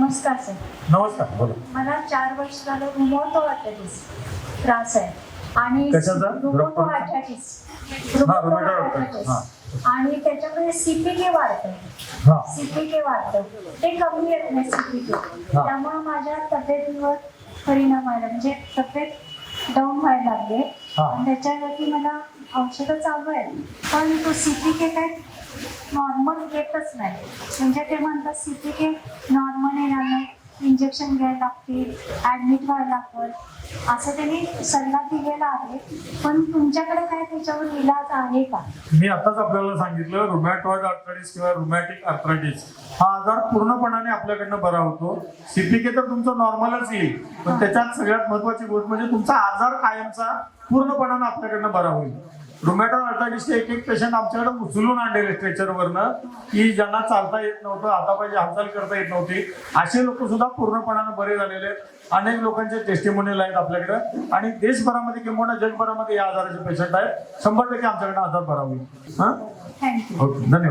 नमस्कार सर. नमस्कार बोला. मला चार वर्ष झालं रुमोटो आर्थरायटिस त्रास आहे. आणि कशाचा? रुमोटो आर्थरायटिस हा, rheumatoid arthritis. हा. आणि त्याच्यामध्ये सीपीके वाढतं हा. सीपीके वाढतं ते कमी येत नाही सीपीके हा. त्यामुळे माझ्या तब्येतीवर परिणाम व्हायला म्हणजे तब्येत डाऊन व्हायला लागले हा. आणि त्याच्यावरती मला औषधं चालू आहेत. पण तो सीपीके काय नॉर्मल येतच नाही. म्हणजे ते म्हणतात सीपीके नॉर्मल येणार नाही इंजेक्शन घ्यायला लागतील ॲडमिट व्हायला लागतं असं त्यांनी सल्ला दिलेला आहे. पण तुमच्याकडे काय त्याच्यावर इलाज आहे का? मी आताच आपल्याला सांगितलं रुमॅटॉइड आर्थरायटिस किंवा रुमॅटिक आर्थरायटिस हा आजार पूर्णपणाने आपल्याकडनं बरा होतो. सीपीके तर तुमचं नॉर्मलच येईल. पण त्याच्यात सगळ्यात महत्वाची गोष्ट म्हणजे तुमचा आजार कायमचा पूर्णपणानं आपल्याकडनं बरा होईल. रुमॅटॉइड आर्थरायटिसचे एक एक पेशंट आमच्याकडे उचलून आणलेले स्ट्रेचरवरनं की ज्यांना चालता येत नव्हतं आता पाहिजे हालचाल करता येत नव्हती. असे लोक सुद्धा पूर्णपणानं बरे झालेले आहेत. अनेक लोकांचे टेस्टिमोनियल आहेत आपल्याकडे. आणि देशभरामध्ये किंवा जगभरामध्ये या आजाराचे पेशंट आहेत. शंभर टक्के आमच्याकडे आजार बरा होईल हा ओके धन्यवाद.